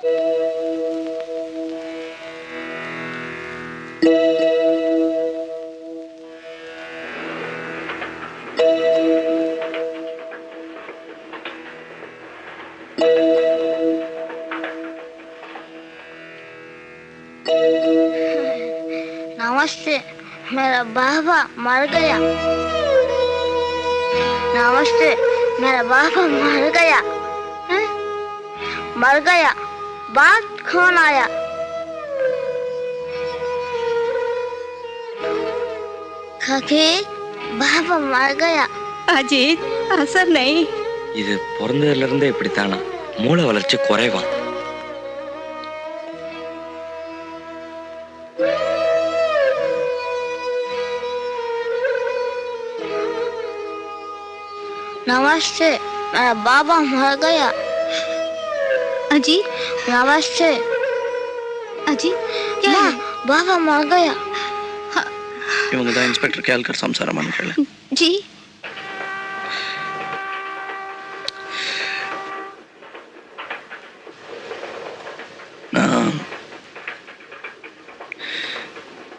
नमस्ते मेरा बाबा मर गया। नमस्ते मेरा बाबा मर गया? मर गया। बात कौन आया खकी बाबा मर गया அஜித் அசர் நை இது பிறந்ததுல இருந்தே இப்படித்தானா மூளை வளர்ச்சி குறைவான் नमस्ते मेरा बाबा मर गया அஜித் આવાજ છે அஜி லா பாபா மகயா இவங்க தான் இன்ஸ்பெக்டர் கேல்கர் சம்சார மனுஷர்கள் ஜி நான்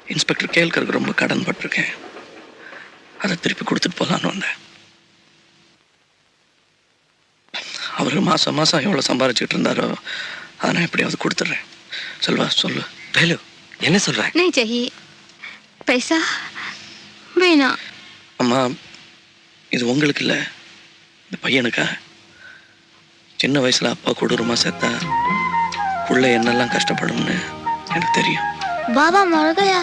இன்ஸ்பெக்டர் கேல்கருக்கு ரொம்ப கடன் பட்டிருக்கேன் அதை திருப்பி கொடுத்துட்டு போகலான்னு வந்தேன் அவர் மாசம் மாசம் எவ்வளோ சம்பாரிச்சிட்டு இருந்தாரோ அதை நான் எப்படியாவது கொடுத்துட்றேன் செல்வா சொல்லு வேலு என்ன சொல்ற नहीं चाहिए पैसा बिना அம்மா இது உங்களுக்கு இல்லை இந்த பையனுக்கா சின்ன வயசுல அப்பா கொடூரமா செத்தா புள்ள என்னெல்லாம் கஷ்டப்படும்னு எனக்கு தெரியும் बाबा मर गया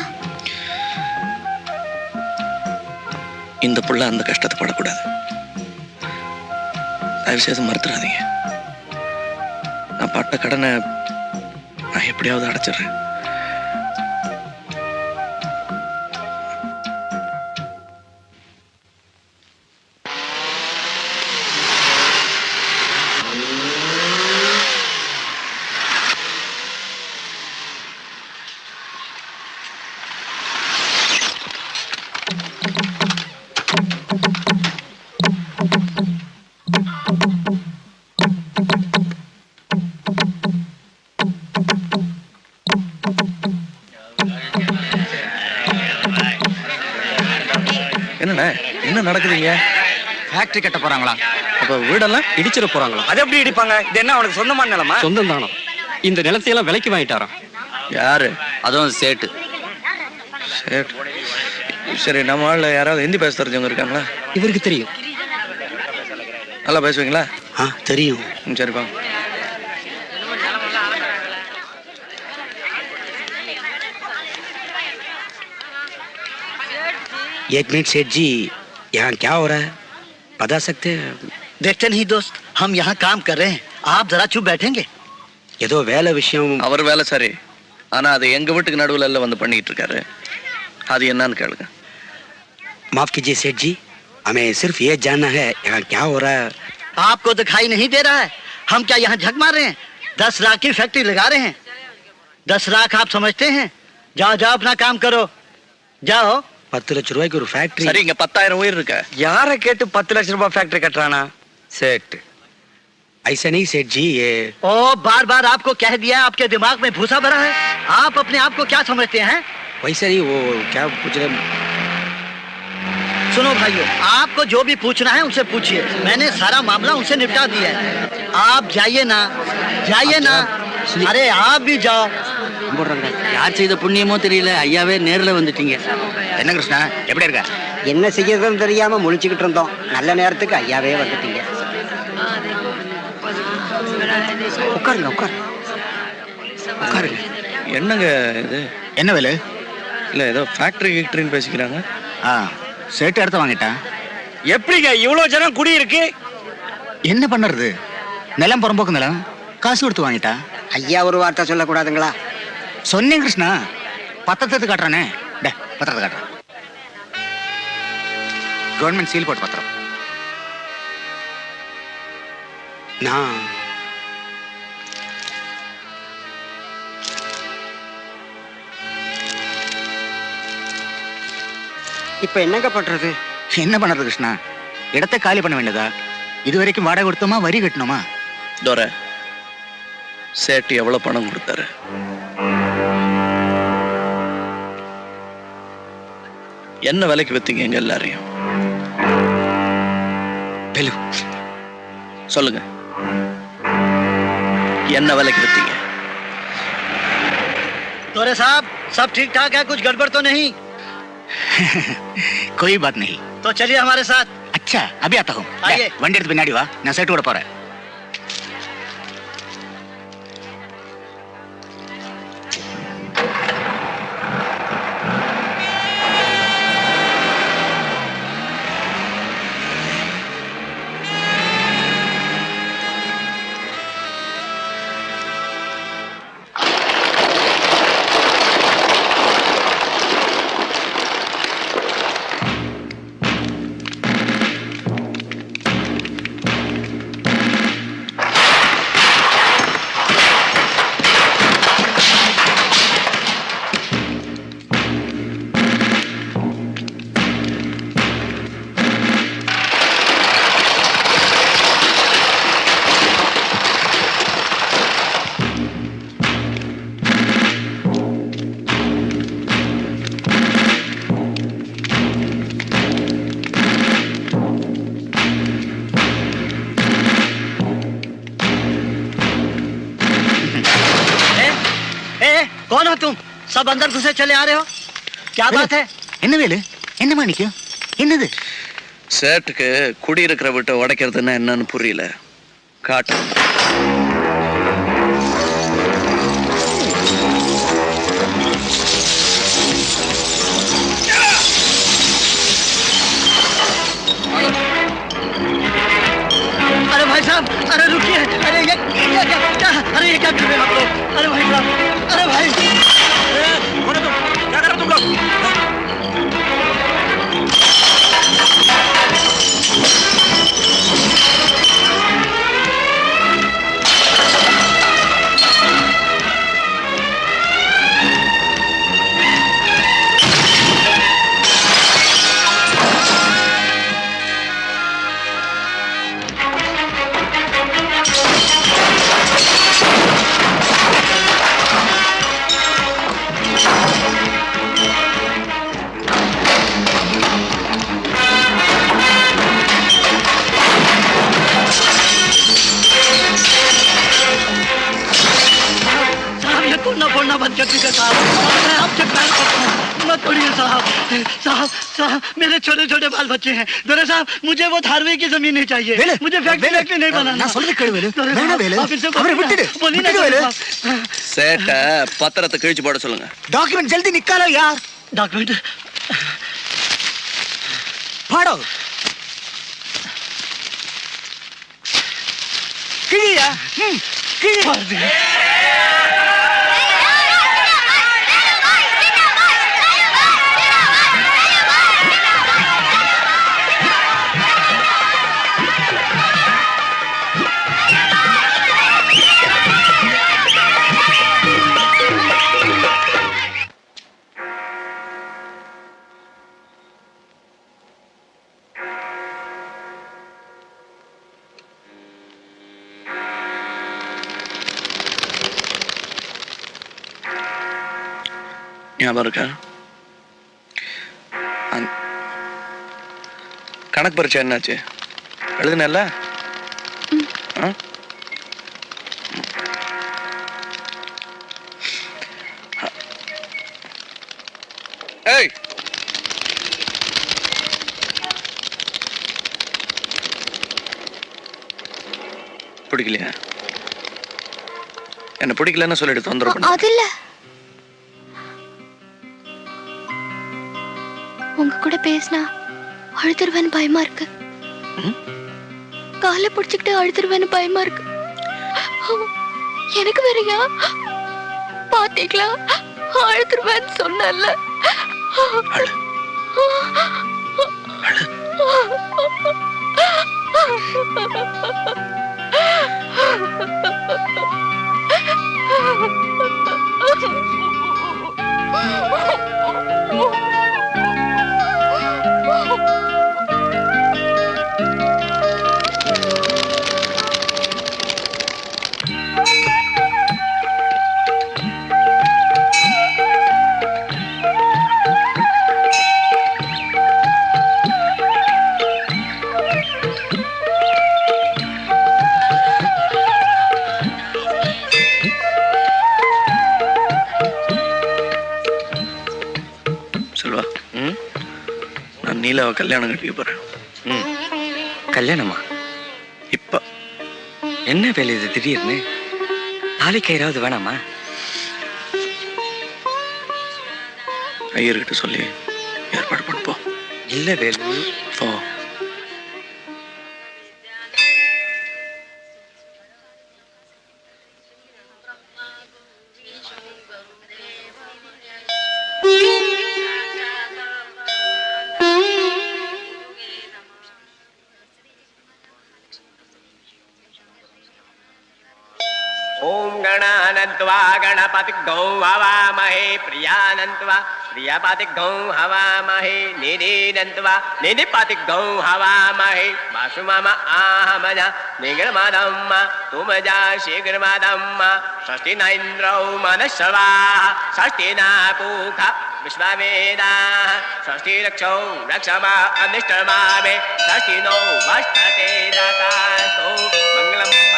இந்த புள்ள அந்த கஷ்டத்தை படக்கூடாது தயவு செய்து மறுத்துறாதீங்க நான் பட்ட கடனை நான் எப்படியாவது அடைச்சிடுறேன். நடக்குதுங்க ஃபேக்டரி கட்ட போறாங்களா அப்ப வீடெல்லாம் இடிச்சிட போறாங்களா அது எப்படி இடிப்பாங்க இது என்ன அவனுக்கு சொந்தமான நிலமா சொந்தம் தானோ இந்த நிலத்தையெல்லாம் விலைக்கு வாங்கிட்டாராம் யாரு அதுவும் சேட்டு சரி சரி நம்ம ஆள்ல யாராவது ஹிந்தி பேச தெரிஞ்சவங்க இருக்காங்களா இவருக்கு தெரியும் நல்லா பேசுவீங்களா ஆ தெரியும் ம் சரிப்பா एक मिनट सेठ जी यहाँ क्या हो रहा है बता सकते हैं देखते नहीं दोस्त हम यहाँ काम कर रहे हैं आप जरा चुप बैठेंगे ஏதோ வேலை விஷயம் அவர் வேலை சரி ஆனா அது எங்க வீட்டுக்கு நடுவுல எல்லாம் வந்து பண்ணிட்டு இருக்காரு அது என்னன்னு கேளுங்க माफ कीजिए सेठ जी हमें सिर्फ ये जानना है यहाँ क्या हो रहा है आपको दिखाई नहीं दे रहा है हम क्या यहाँ झक मार रहे हैं दस लाख की फैक्ट्री लगा रहे हैं दस लाख आप समझते हैं जाओ जाओ अपना काम करो जाओ பத்து லட்ச ரூபாய்க்கு ஒரு ஃபேக்டரி சரி இங்க பத்தாயிரம் உயிர் இருக்க யாரை கேட்டு பத்து லட்ச ரூபாய் ஃபேக்டரி கட்டுறானா சேட்டு ऐसा नहीं सेठ जी ये ओ बार बार आपको कह दिया आपके दिमाग में भूसा भरा है आप अपने आप को क्या समझते हैं वैसा नहीं वो क्या पूछ रहे सुनो भाइयों आपको जो भी पूछना है उनसे पूछिए मैंने सारा मामला उनसे निपटा दिया है आप जाइए ना जाइए ना अरे आप भी जाओ யார் செய்த புண்ணியமோ தெரியல ஐயாவே நேர்ல வந்துட்டீங்க. என்ன கிருஷ்ணா எப்படி இருக்க? என்ன செய்யறதுன்னு தெரியாம முழிச்சுக்கிட்டு இருந்தோம். நல்ல நேரத்துக்கு ஐயாவே வந்துட்டீங்க. உட்காருங்க உட்காருங்க. உட்காருங்க. என்னங்க இது? என்ன வேலு? இல்ல ஏதோ ஃபேக்டரி கிக்டரின்னு பேசிக்கிறாங்க. ஆ சேட்டு இடத்த வாங்கிட்டான். எப்படிங்க இவ்வளவு ஜனம் குடி இருக்கு என்ன பண்ணுறது நிலம் புறம்போக்கு நிலம். காசு கொடுத்து வாங்கிட்டா ஐயா ஒரு வார்த்தை சொல்லக்கூடாதுங்களா? சொன்னேன் கிருஷ்ணா. பத்திரத்தை காட்டுறானே. டே பத்திரத்தை காட்டுறேன் கவர்மெண்ட் சீல் போட்டு பத்திரம். நான் இப்ப என்னங்க பண்றது? என்ன பண்ணுறது கிருஷ்ணா? இடத்தை காலி பண்ண வேண்டியதா? இது வரைக்கும் வாடகை கொடுத்தோமா வரி கட்டணுமா? தோர சேட்டு எவ்வளவு பணம் கொடுத்தாரு? என்ன விலைக்கு வித்தீங்க எங்க எல்லாரையும் பெலு சொல்லுங்க என்ன விலைக்கு வித்தீங்க तोरे साहब सब ठीक ठाक है कुछ गड़बड़ तो नहीं कोई बात नहीं तो चलिए हमारे साथ अच्छा अभी आता हूँ आइए। டேய், வண்டி எடுத்து பின்னாடி வா நான் செட்டு விட போறேன் तुम सब अंदर घुसे चले आ रहे हो क्या बात है என்ன வேலு என்ன மாணிக்கம் என்னது சேட்டுக்கு குடியிருக்கிற விட்டு உடைக்கிறதுன்னா என்னன்னு புரியல காட்டு साहब साहब मेरे छोटे छोटे बाल बच्चे हैं दोरे साहब मुझे वो धारवे की जमीन नहीं चाहिए வேலு, मुझे फैक्ट्री வேலு, फैक्ट्री नहीं बनाना நான் சொல்றது கேளு வேலு. दोरे வேணாம் साहब, வேலு. आप इनसे அவரை बोलिए ना, விட்டுடு. बोलिए ना விட்டுடு दोरे வேலு. साहब। சேட்டை பத்திரத்தை கிழிச்சு போட சொல்லுங்க டாக்குமெண்ட் ஜல்தி நிக்காலோ யார் डॉक्यूमेंट பாடோ கிழியா ம், ஞாபகம் இருக்கா? கணக்கு பரீட்சை என்னாச்சு? எழுதுனல்ல? ஏய்! பிடிக்கலையா? என்ன பிடிக்கலன்னு சொல்லிட்டு தொந்தரவு அது இல்லை. கூட பேசினா அழுதுருவேன்னு பயமா இருக்கு. காலை பிடிச்சுக்கிட்டு அழுதுருவேன்னு பயமா இருக்கு. எனக்கு வேறையா? பாத்தீங்களா? அழுதுருவேன்னு சொன்னல Oh அழு அழு நீலாவை கல்யாணம் கட்டிக்க போறேன். ம். கல்யாணமா? இப்ப. என்ன வேலை இது திடீர்னு? தாலி கயிறாவது வேணாமா? ஐயர்கிட்ட சொல்லி ஏற்பாடு பண்ணுப்போம் இல்ல வேலு. ஓ वा गणपति गणपतिगौ हवामहे प्रियानन्त्वा प्रियापातिगौ हवामहे निधिनन्त्वा निधिपातिगौ हवामहे वासुमम आहमज निगरमदम्म तुमजा, शीघ्रमदम्म षष्टिनैन्द्रौ मनस्वाः न पूख विश्ववेदा षष्टिरक्षौ रक्षमा अनिष्टमा मे षष्टिनौ वष्टते दतास्तु मङ्गलम्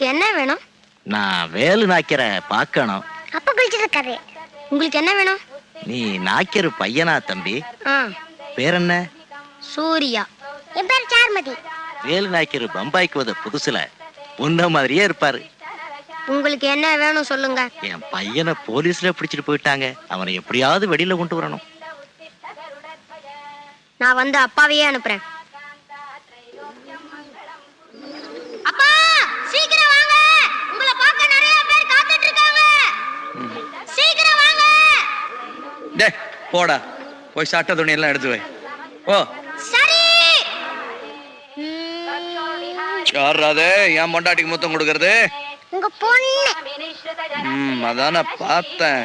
உங்களுக்கு என்ன வேணும்? நான் வேலு நாய்க்கிற பார்க்கணும். அப்ப குளிச்சிட்டு இருக்காரு உங்களுக்கு என்ன வேணும்? நீ நாய்க்கிற பையனா தம்பி? ஆ. பேர் என்ன சூர்யா. என் பேர் சார்மதி. வேலு நாய்க்கிற பம்பாய்க்கு வந்த புதுசுல உன்ன மாதிரியே இருப்பாரு. உங்களுக்கு என்ன வேணும் சொல்லுங்க. என் பையனை போலீஸ்ல பிடிச்சிட்டு போயிட்டாங்க. அவனை எப்படியாவது வெளியில கொண்டு வரணும். நான் வந்து அப்பாவையே அனுப்புறேன். டே போடா. போய் சட்ட துணி எல்லாம் எடுத்து வை. ஓ. சரி. யார் அது? என் பொண்டாட்டிக்கு முத்தம் கொடுக்கறது? உங்க பொண்ணு. ம் அதான பார்த்தேன்.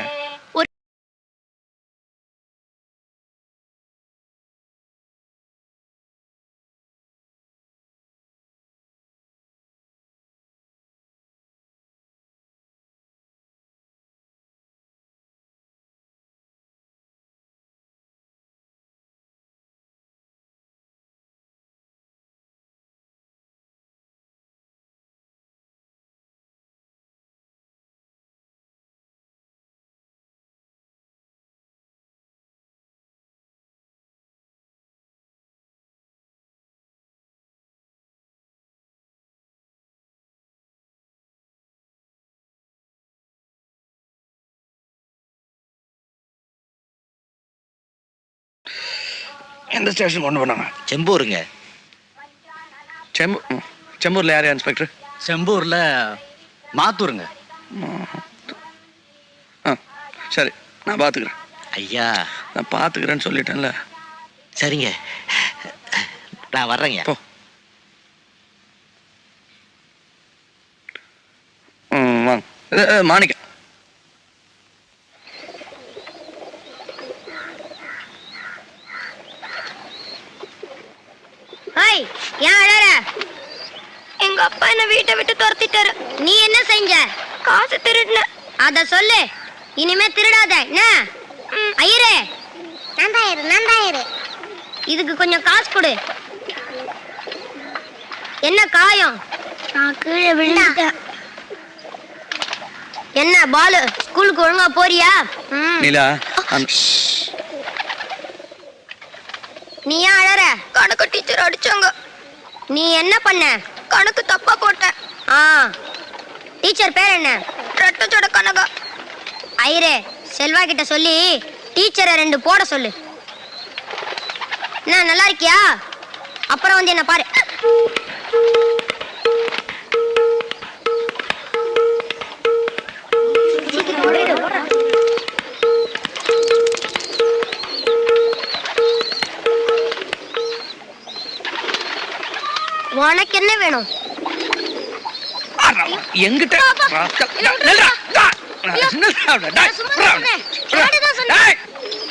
எந்த ஸ்டேஷன் கொண்டு போனாங்க? செம்பூருங்க. செம்பூர் ம், செம்பூர்ல யார் இன்ஸ்பெக்டர்? செம்பூர்ல மாத்தூருங்க. ஆ சரி நான் பார்த்துக்கிறேன் ஐயா. நான் பார்த்துக்கிறேன்னு சொல்லிட்டேன்ல. சரிங்க. நான் வர்றேங்க. போ. வாங்க. மாணிக்கம். ஹாய் ஏன் அழற? எங்க அப்பா என்ன வீட்டை விட்டு துரத்திட்டாரு. நீ என்ன செஞ்ச? காசு திருடுன. அத சொல்லு. இனிமே திருடாத. என்ன? ஐயரே. நந்தாயிரு நந்தாயிரு இதுக்கு கொஞ்சம் காசு கொடு. என்ன காயம்? நான் கீழே விழுந்துட்டேன். என்ன பாலு ஸ்கூலுக்கு ஒழுங்கா போறியா? ம். நீலா நீ ஏன் அழற? கணக்கு டீச்சர் அடிச்சாங்க. நீ என்ன பண்ண? கணக்கு தப்பா போட்ட ஆ. டீச்சர் பேர் என்ன? ரத்தத்தோட கனகா. ஐரே செல்வா கிட்ட சொல்லி டீச்சரை ரெண்டு போட சொல்லு. என்ன நல்லா இருக்கியா? அப்புறம் வந்து என்ன பாரு. எங்கிட்ட